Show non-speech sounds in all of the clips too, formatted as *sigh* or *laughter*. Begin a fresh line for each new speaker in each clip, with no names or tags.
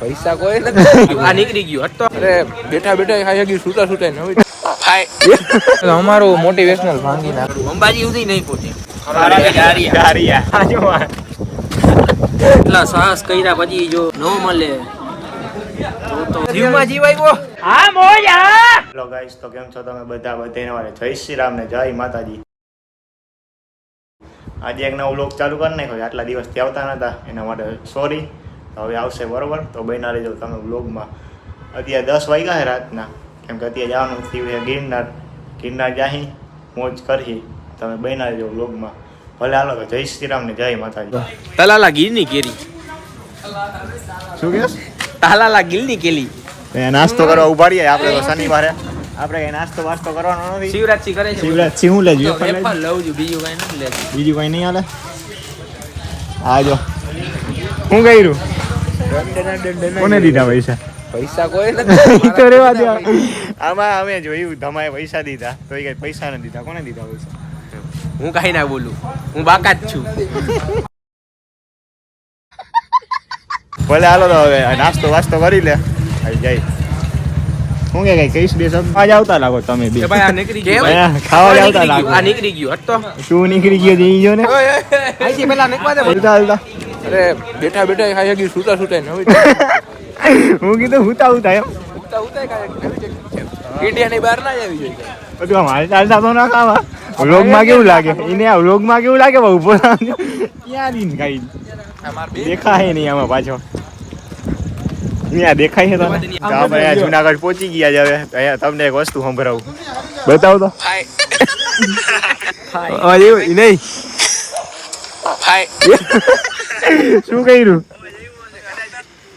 પૈસા કોઈ નથી.
આ નીકળી ગયું. હતો
અરે બેઠા બેઠા ખાઈ શકી સુતા સુતા નવી અમારું મોટિવેશનલ ભાંગી નાખ્યું.
અંબાજી સુધી નહીં પહોંચે. એટલા સાહસ કર્યા પછી જો ન મળે. જીવમાં જીવ
હેલો ગાઈસ તો કેમ છો તમે બધા? બધાને વારે જય શ્રી રામ ને જય માતાજી. આજે એક નવો વ્લોગ ચાલુ કરી નાખ્યો. આટલા દિવસથી આવતા નતા એના માટે સોરી હવે આવશે બરોબર? તો બના લીધો તમે બ્લોગમાં અત્યારે દસ વાગ્યા છે રાતના. કેમ કે અત્યારે જવાનું થયું છે ગિરનાર. ગિરનાર જાહી મોજ કરી તમે બના લીધો બ્લોગમાં ભલે હાલો તો જય શ્રી રામ ને જય માતાજી.
તલાલા ગીરની કેરી.
શું કે
તલાલા ગીરની કેલી
નાસ્તો કરવા ઊભા રહીએ આપણે તો શનિવારે. આપણે કઈ નાસ્તો વાસ્તો કરવાનો નથી.
શિવરાજસિંહ કરે છે.
શિવરાજ હું લેજો?
લઉં છું બીજું કઈ નથી લેજો
બીજું કઈ નહીં હાલે? આજો જો. હું કર્યું કોને દીધા પૈસા?
પૈસા કોઈ નથી. *laughs*
તો રેવા દે આમાં અમે જોયું ધમાએ પૈસા દીધા. તો એ કઈ પૈસા નથી દીધા. કોને દીધા પૈસા?
હું કાઈ ના બોલું. હું બાકાત છું.
ભલે હાલો તો હવે નાસ્તો વાસ્તો કરી લે. આવી જાય. હું કે કઈ કઈશ બે શબ્દ? આજ આવતા લાગો તમે બે.
ભાઈ આ નીકળી ગયો.
ખાવા આવતા લાગો.
આ નીકળી ગયો. હતો
શું નીકળી ગયો જઈ ગયો ને
આઈથી પેલા નીકળવા દે.
બોલતા હાલતા
અરે બેઠા બેઠા ખાઈ શકી સુતા સુતા નવી
હું કીધું હુતા હુતા એમ.
સુતા સુતા ખાઈ ઇન્ડિયાની બહાર ના આવી જોઈએ
બધું આમ હાલતા હાલતા તો ના ખાવા. વ્લોગમાં કેવું લાગે? એને આ વ્લોગમાં કેવું લાગે? બહુ ઊભો ક્યાં ખાઈ? દેખાય નહીં આમાં પાછો. અહીંયા દેખાય તો આપણે આ જુનાગઢ પહોંચી ગયા છે હવે. અહીંયા તમને એક વસ્તુ સંભળાવું. બતાવો તો. એવો ઈ નહીં *laughs* શું કર્યું?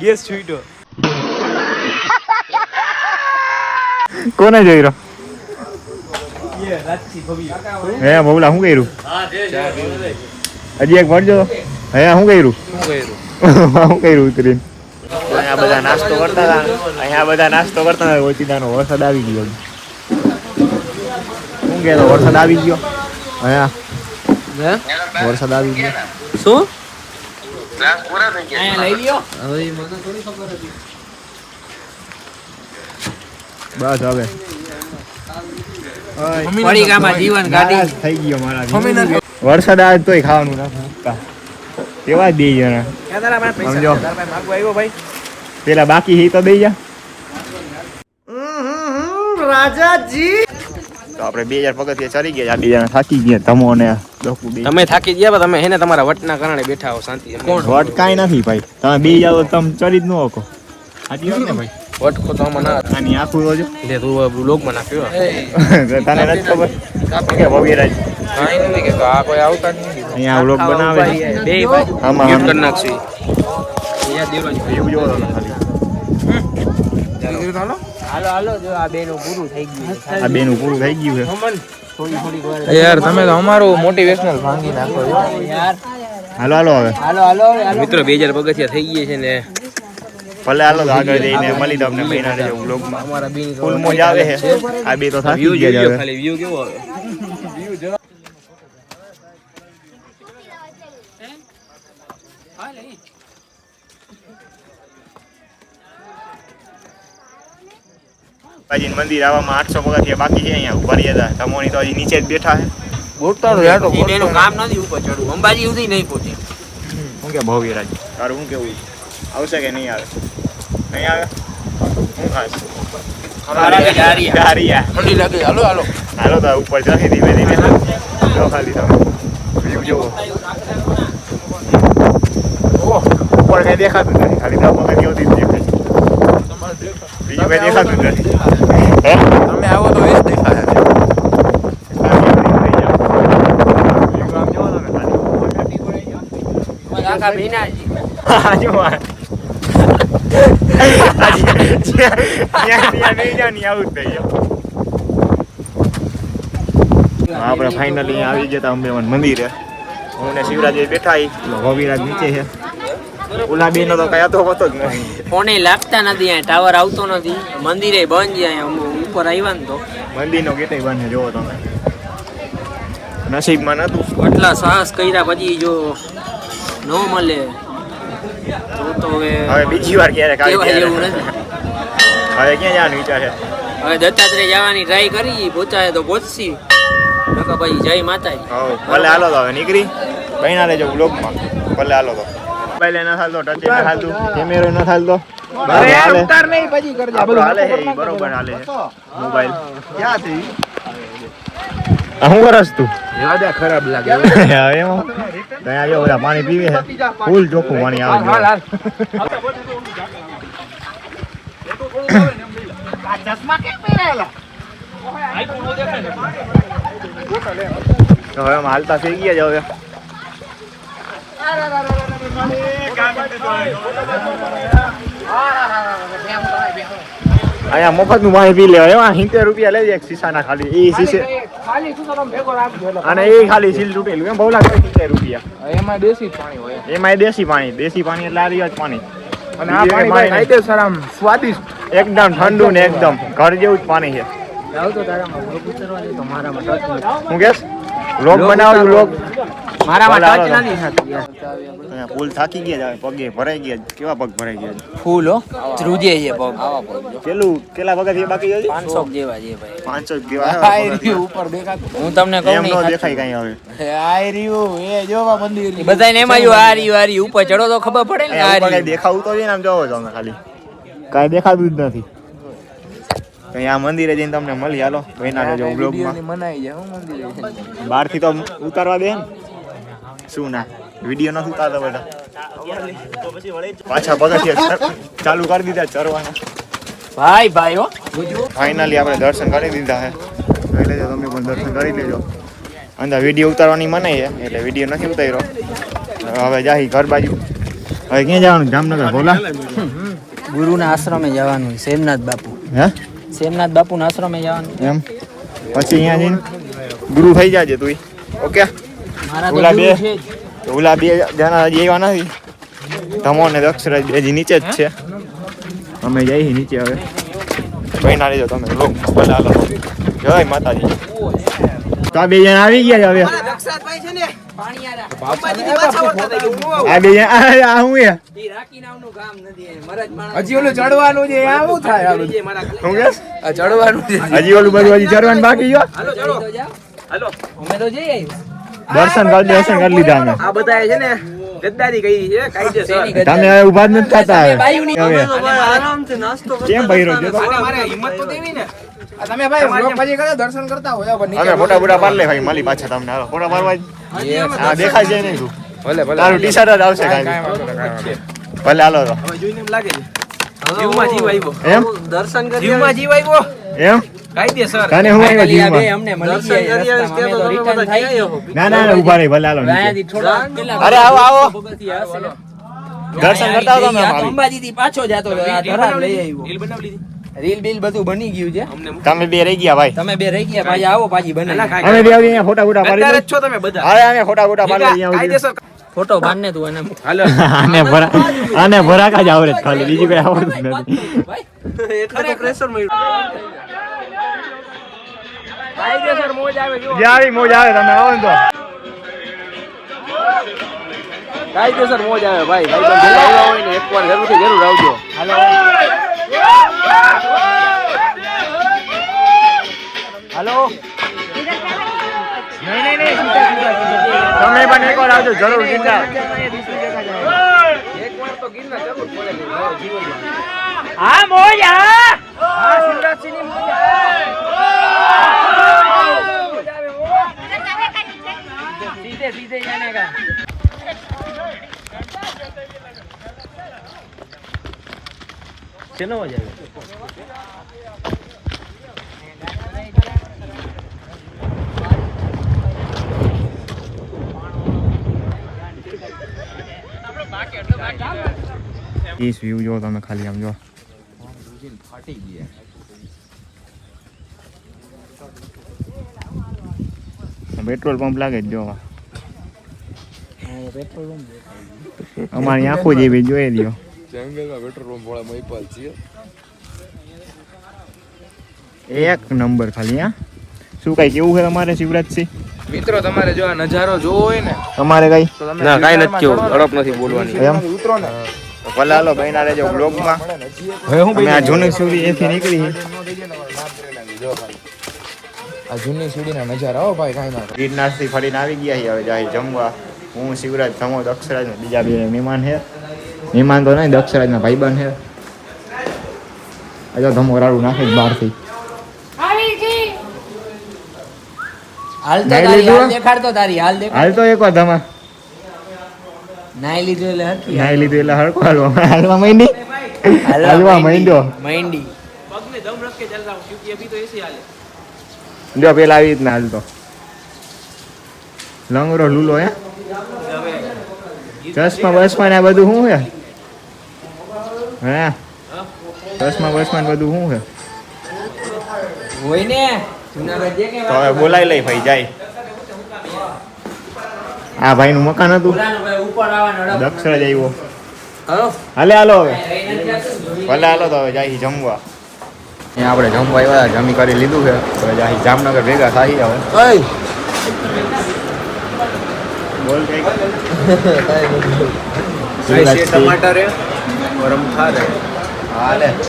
ગેસ છૂટ્યો
કોને જોઈ રહ્યો હે બબલા શું કર્યું? હજી એક ભરજો હે શું કર્યું? શું કર્યું ઉતરીને? અહીંયા બધા નાસ્તો કરતા હતા. અહીંયા બધા નાસ્તો કરતા હતા. ઓચિતાનો વરસાદ આવી ગયો. શું કહેતો વરસાદ આવી ગયો? અહીંયા. વરસાદ આવી ગયો.
શું? અહીંયા લઈ લ્યો. હવે મને થોડી ખબર હતી.
બસ હવે. થઈ ગયો વરસાદ આવે તોય ખાવાનું એવા દઈ જણા? સમજો. પેલા બાકી હી તો દઈ જા. તો આપણે બે હજાર પગથિયા ચડી ગયા આ બે જણા થાકી ગયા તમો ને
તમે થાકી ગયા તમે હેને તમારા વટના કારણે બેઠા હો શાંતિ
વટ કાંઈ નથી ભાઈ. તમે બે જાવ તમે ચડી જ ન હકો સાચી વાત ને. ભાઈ?
વટકો તો આમાં ના.
આની આખું રોજો
લે તું બ્લોગમાં નાખ્યો *laughs*
તને નથી ખબર? કે ભગીરાજ
કાંઈ નથી કે આ કોઈ આવતા નથી.
અહીંયા વ્લોગ બનાવે છે.
બે ભાઈ.
આમાં
Mute કરી નાખશું.
એવું ખાલી.
હાલો હાલો જો આ બેનું પૂરું થઈ ગયું
આ બેનું પૂરું થઈ ગયું છે.
થોડી થોડી વાર
યાર તમે તો અમારું મોટિવેશનલ ભાંગી નાખો
યાર.
હાલો હાલો હવે.
હાલો હાલો મિત્રો બે હજાર પગથિયા થઈ ગયા છે ને.
ભલે હાલો આગળ જઈને મળી તમને મહિના વ્લોગમાં
અમારા બીન
ફૂલ મોજ આવે છે. આ બે તો થાકી ગયા હવે.
ખાલી વ્યૂ કેવો આવે?
બાજી મંદિર આવવામાં આઠસો પગથિયા બાકી છે અહીંયા ઊભા રહ્યા હતા. તમોની તો હજી નીચે જ બેઠા છે.
બોલતા તો યાર તો
ઈ બેનું કામ નથી ઉપર ચડવું. અંબાજી સુધી નહીં પહોંચે.
હું કે ભવ્યરાજ તારું શું કેવું? આવશે કે નહીં આવે? નહીં આવે? હું ખાસ. ગારિયા
ઠંડી લાગે. હાલો હાલો.
હાલો તો ઉપર જશે ધીમે ધીમે. ખાલી તમે. જોવો ઉપર કઈ દેખાતું નથી. ખાલી તો. બીજું કઈ દેખાતું નથી હે
તમે આવો તો એ જ દેખાય છે.
વ્યૂ આમ જોવો તમે ખાલી
કાકા ભીનાજી.
હા, જો આ. આ જ્યાં- જ્યાં- જ્યાં નહીં જાઓ ને આવું જ થઈ જાઓ. આપણે ફાઇનલી આવી ગયા તા મંદિરે. હું ને શિવરાજ બેઠા હી. નીચે છે. ઓલા બે નો તો કઈ હતો જ નહીં.
ફોને લાગતા નથી અહીંયા ટાવર આવતો નથી. મંદિરે બંધ અહીંયા ઉપર આવ્યા ને તો.
મંદિરનો ગેટ બંધ જોવો તમે. નસીબમાં નતું.
આટલા સાહસ કર્યા પછી જો ન મળે. તો તો હવે
હવે બીજી વાર ક્યારેક આવી
એવું નથી.
હવે ક્યાં જવાનું વિચાર છે?
હવે દત્તાત્રેય જવાની ટ્રાય કરી પહોંચાય તો પહોંચશી નકા ભાઈ જય માતાજી.
હવ ભલે હાલો તો હવે નીકળી. બહેના લેજો બ્લોગમાં ભલે હાલો તો. મોબાઈલ ન હાલતો ટચ ન હાલતું. કેમેરો ન હાલતો.
અરે. ઉતાર નહીં પછી કરજે.
હાલે છે બરોબર હાલે છે. મોબાઈલ ક્યાંથી? શું કરસ તું
વાદા ખરાબ લાગે
હવે એમાં ત્યાં આવ્યો બધા પાણી પીવે છે ફૂલ ચોખ્ખું પાણી આવે
હાલ
છે. હવે આમ હાલતા થઈ ગયા છે હવે અહીંયા મફતનું પાણી પી લેવાય. એવા સિત્તેર રૂપિયા લઈ જાય શીશાના ખાલી. એ શીશે અને એ ખાલી સીલ તૂટેલું. એમ બહુ લાગે સિત્તેર રૂપિયા.
એમાં દેશી પાણી હોય.
એમાં દેશી પાણી. દેશી પાણી એટલે આ રહ્યા જ પાણી.
અને આ પાણી કાયદેસર આમ સ્વાદિષ્ટ.
એકદમ ઠંડુ ને એકદમ. ઘર જેવું જ પાણી છે. હું કેસ? લોક બનાવજો લોક.
મારામાં
હાલો.
નથી થતું યાર.
અહીંયા પુલ થાકી ગયા છે પગે ભરાઈ ગયા કેવા પગ ભરાઈ ગયા
ફૂલ હો. ધ્રુજે છે પગ.
પેલું કેટલા બાકી છે
પાંચસો જેવા છે ભાઈ.
પાંચસો જ જેવા છે.
ઉપર દેખાતું.
હું તમને કહું
એમ
નહીં
દેખાય કઈ હવે.
આય રહ્યું એ જોવા મંદિર
બધાને એમાં આવ્યું આ રહ્યું આ રહ્યું. ઉપર ચડો તો ખબર પડે ને આ
અહીંયા ઉપર દેખાવું તો છે ને આમ જોવો તમે ખાલી. કાઈ દેખાતું જ નથી. તો અહીંયા મંદિરે જઈને તમને મળી. હાલો ભાઈના રહેજો બ્લોગમાં
મનાઈ જાય હું મંદિરે.
બહારથી તો ઉતારવા દે શું ના વીડિયો નથી ઉતારતા બધા. પાછા પગથિયા ચાલુ કરી દીધા ચરવાના.
ભાઈ ભાઈ હો.
ફાઇનલી આપણે દર્શન કરી દીધા છે જોઈ લેજો તમે પણ દર્શન કરી લેજો. અંદર વીડિયો ઉતારવાની મનાઈ છે એટલે વીડિયો નથી ઉતાર્યો. હવે જાહી ઘર બાજુ. હવે ક્યાં જવાનું? જામનગર ભોલા?
ગુરુના આશ્રમે જવાનું સેમનાથ બાપુ.
હે?
સેમનાથ બાપુના આશ્રમે જવાનું.
એમ. પછી અહીંયા જઈને ગુરુ થઈ જાજે તું ઓકે? ઓલા બે? ઓલા બે જણા હજી એવા નથી. ધમો ને દક્ષરાજ બે હજી નીચે જ છે. અમે જઈએ નીચે હવે. બહેના લેજો તમે. લો ભલે હાલો. જય માતાજી. તો બે જણા આવી ગયા છે હવે. દક્ષરાજ ભાઈ છે એ
હજી ઓલું ચડવાનું છે આ થાય આ બધું?
હું કે
આ ચડવાનું
હજી ઓલું બધું હજી ચરવાનું બાકી જો
અમે તો જઈ
દર્શન કરી દર્શન કરી લીધા અમે.
આ બધા છે ને ગદ્દારી કરી છે કાયદેસર.
તમે ઊભા જ નથી થતા હવે. હવે.
આરામથી નાસ્તો
કેમ બહિરો છે
મારે હિંમત તો દેવી ને.
તમે ભાઈ દર્શન કરતા હોય
મોટા મોટા પાડ લે ભાઈ માલી પાછા તમને. હાલો ફોટા પાડવા જ. હા દેખાય છે નહીં તું.
ભલે ભલે.
તારું ટી શર્ટ જ આવશે
કાંઈ.
ભલે હાલો તો
હવે જોઈને એમ લાગે જીવમાં જીવ આવ્યો.
એમ?
દર્શન કરી જીવમાં જીવ આવ્યો?
એમ?
કાયદેસર
તને હું આવ્યો જીવમાં.
અમને મળી ગયા રસ્તામાં. તો
તમે
થઈ ગયો.
ના ના ઊભા રહી ભલે હાલો અરે આવો આવો. દર્શન કરતા હતા
આ તો
અમે
પાછો જતો હતો. લઈ આવ્યો.
રીલ બનાવી લીધી.
રીલ બીલ બધું બની ગયું છે
તમે બે રહી ગયા ભાઈ
તમે બે રહી ગયા પાછી આવો પાછી
બને
અમે બે આવી અહીંયા ફોટા ફોટા પાડી
છો તમે બધા
અરે અમે ફોટા ફોટા પાડી અહીંયા
આવી
ફોટો બાંધને તું એને
આને ભરા આને ભરાકા જ આવડે ખાલી બીજી કઈ આવડતું નથી
એટલે તો પ્રેશર મળ્યું મોજ આવે જો
જે મોજ આવે તમે આવો ને તો
કાયદેસર મોજ આવે ભાઈ ભાઈ ભેગા આવ્યા હોય ને એકવાર જરૂરથી જરૂર આવજો
હાલો તમે પણ એકવાર આવજો જરૂર ગિરનાર.
એકવાર તો જરૂર પડે
હા મોજા
હા. શિવરાજસિંહની મોજ
સીધે સીધે જાને કા
શેનો મોજ આવે?
ઈસ વ્યૂ જો તમે ખાલી આમ જો પેટ્રોલ પંપ લાગે જ જો અમારી આંખો જેવી જોઈ લ્યો એક નંબર ખાલી હા શું કઈ કેવું છે તમારે શિવરાજસિંહ
મિત્રો તમારે જો આ નજારો જોવો હોય ને
તમારે કઈ?
ના, કઈ નથી કેવું. અડપ નથી બોલવાની.
એમ? ઉતરો ને.
તો ભલે હાલો બહેના રહેજો બ્લોગમાં
હવે હું
અમે આ જૂની સુડી એથી નીકળી.
આ જૂની સીડીના નજારા આવો ભાઈ કાંઈ ના
ગિરનારથી ફરીને આવી ગયા છીએ હવે જાય જમવા. હું શિવરાજ ધમો દક્ષરાજ ને બીજા બે મહેમાન છે. મહેમાન તો નહીં દક્ષરાજના ભાઈબંધ છે. આજે ધમો રાડું નાખે જ બહારથી.
હાલ તો
નાઈ
તારી
લીધું?
હાલ દેખાડતો તારી હાલ દેખાડ.
હાલ તો એકવાર ધમા.
નાઈ લીધું એટલે
નાઈ લીધું એટલે હડકો હાલવા હાલવા માંડી? હાલવા માંડ્યો?
માંડી.
જો પેલા આવી રીતના હાલતો. લંગરો લૂલો હે? ચશ્મા બસમાં ને બધું શું છે? હે? ચશ્મા બસમાં ને બધું શું છે?
હોય ને કે
તો બોલાવી લઈ ભાઈ જાય. આ ભાઈનું મકાન હતું.
દક્ષિણ ભાઈ ઉપર આવવાનો
દક્ષરાજ આવ્યો.
હાલે?
હાલો હવે. ભલે હાલો તો હવે જાય જમવા. અહીંયા આપણે જમવા આવ્યા જમી કરી લીધું છે. હવે જાય જામનગર ભેગા થાય હવે.
ઓય!
બોલ
ટમાટર ગરમ ખા રે.
હાલે. *coughs*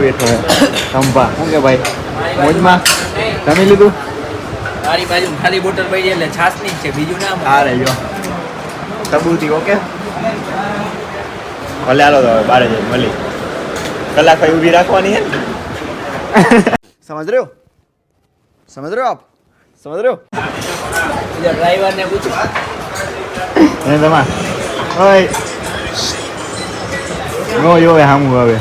બેઠો સંભા. શું કે ભાઈ? મોજમાં. જમી લીધું?
મારી બાજુ ખાલી બોટલ પડી એટલે છાસની છે બીજું ના
હા રે જો. ઓકે? ભલે હાલો તો બારે જઈ મળી કલાક ભાઈ ઊભી રાખવાની હે
સમજ રહ્યો? સમજ રહ્યો આપ? સમજ
રહ્યો? ડ્રાઈવર ને પૂછો.
એ તમા ઓય. નો યો હામું હવે.